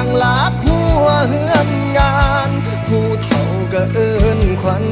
างลากหัวเฮือนงาน ผู้เฒ่าก็เอื้นควัน